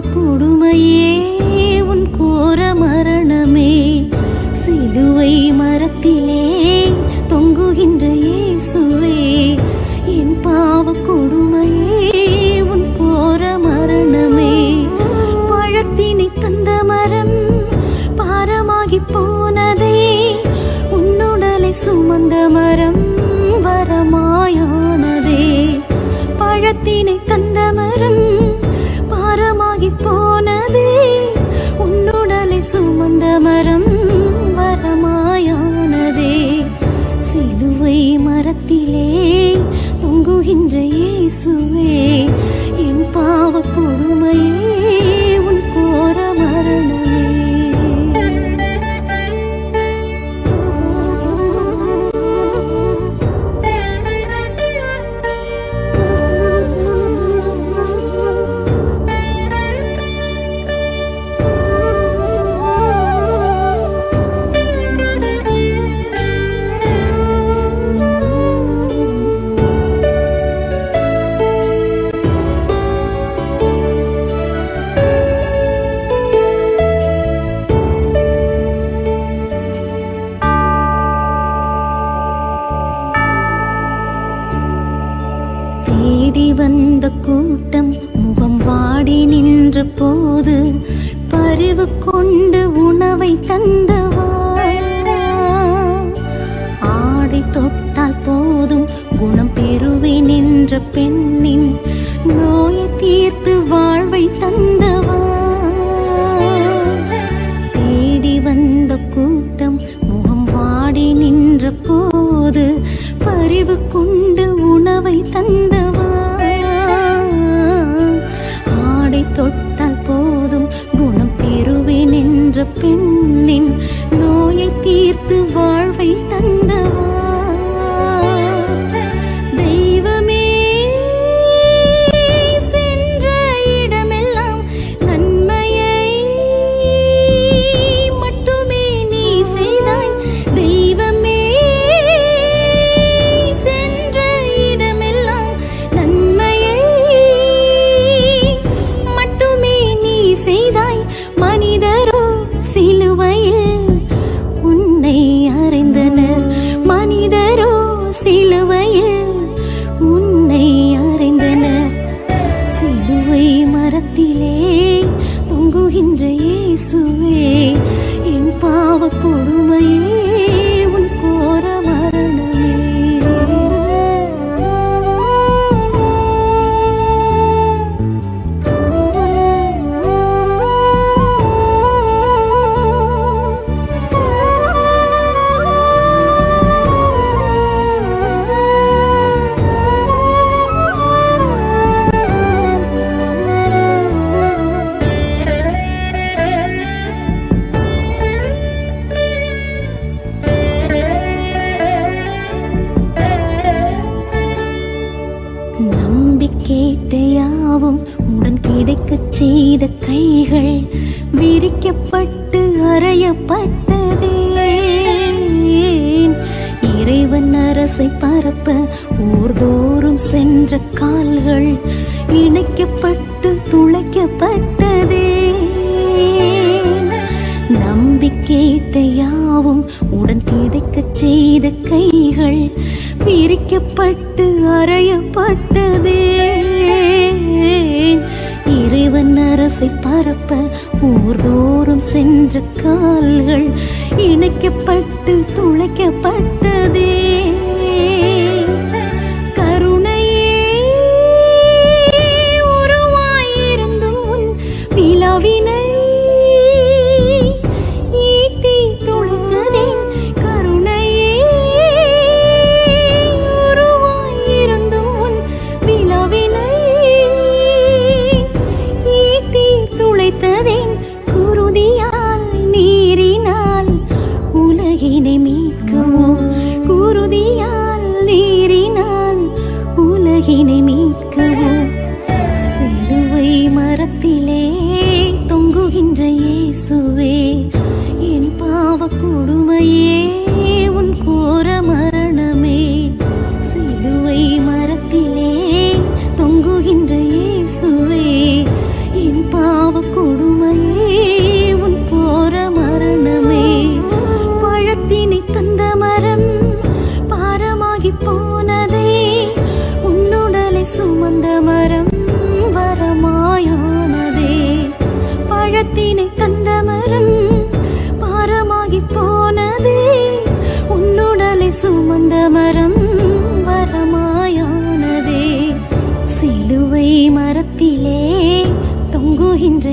கொடுமையே உன் கோர மரணமே. சிலுவை மரத்திலே தொங்குகின்ற இயேசுவே என் பாவ கொடுமையே உன் கோர மரணமே. பழத்தினை தந்த மரம் பாரமாகி போனதே உன்னுடலை சுமந்த மரம். பாவ பரிவு கொண்டு உணவை தந்தவா? ஆடை தொட்டால் போதும் குணம் பெறுவேன் நின்ற பெண்ணின் நோயை தீர்த்து வாழ்வை தந்தவா? தேடி வந்த கூட்டம் முகம் வாடி நின்ற போது பரிவு கொண்டு உணவை தந்த உடன் செய்த கைகள் விரிக்கப்பட்டு அறையப்பட்டதே இறைவன் அரசை பரப்ப ஊர்தோறும் சென்ற கால்கள் இணைக்கப்பட்டு துளைக்கப்பட்டதே நம்பிக்கையிட்ட யாவும் உடன் கிடைக்கச் செய்த கைகள் பிரிக்கப்பட்டு அறையப்பட்டதே தேவன் அரசை பரப்ப ஊர்தோறும் சென்ற கால்கள் இணைக்கப்பட்டு துளைக்கப்பட்டு உலகினை மீட்கவும் சிலுவை மரத்திலே தொங்குகின்ற இயேசுவே என் பாவ கொடுமையே. மரத்திலே தொங்குகின்ற